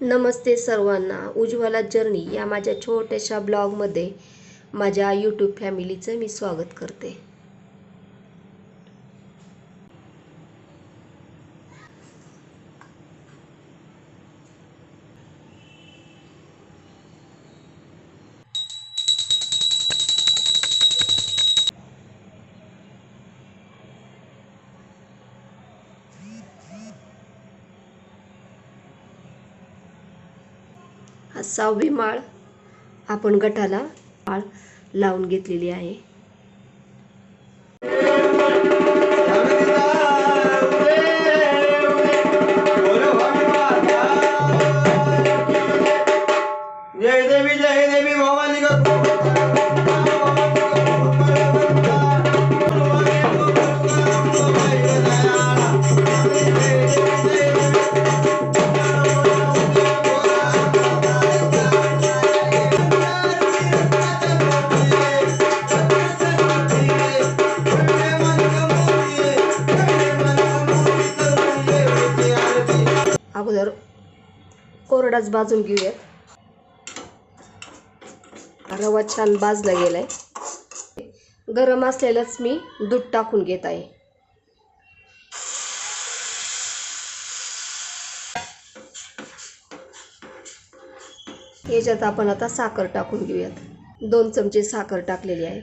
नमस्ते सर्वांना. उज्ज्वला जर्नी या माझ्या छोट्याशा ब्लॉगमध्ये माझ्या यूट्यूब फॅमिलीचं मी स्वागत करते. हा सहावी माळ. आपण गटाला माळ लावून घेतलेली आहे. जय देवी जय देवी भवानी कोरडाच भाजून घेऊयात. रवा छान भाजला गेलाय. गरम असलेलंच मी दूध टाकून घेत आहे. याच्यात आपण आता साखर टाकून घेऊयात. दोन चमचे साखर टाकलेली आहे.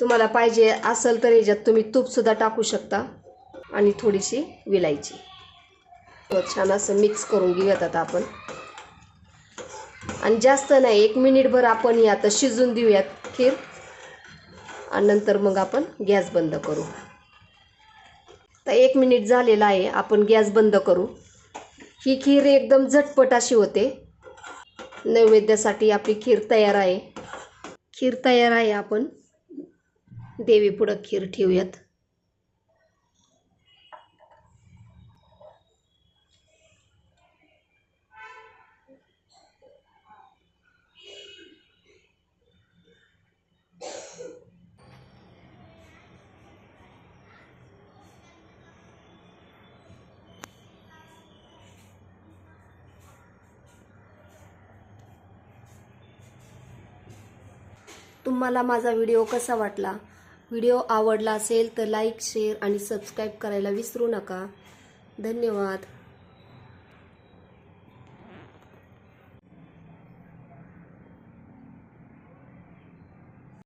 तुम्हाला पाहिजे असेल तर याच्यात तुम्ही तूपसुद्धा टाकू शकता आणि थोडीशी विलायची. छान असं मिक्स करून घेऊयात आता आपण. आणि जास्त नाही एक मिनिटभर आपण ही आता शिजून देऊयात खीर. आणि नंतर मग आपण गॅस बंद करू. तर एक मिनिट झालेला आहे आपण गॅस बंद करू. ही खीर एकदम झटपट अशी होते. नैवेद्यासाठी आपली खीर तयार आहे. खीर तयार आहे आपण देवी पुढं खीर ठेवूयात. तुम्हाला माझा व्हिडिओ कसा वाटला? व्हिडिओ आवडला असेल तर लाईक शेअर आणि सबस्क्राईब करायला विसरू नका. धन्यवाद.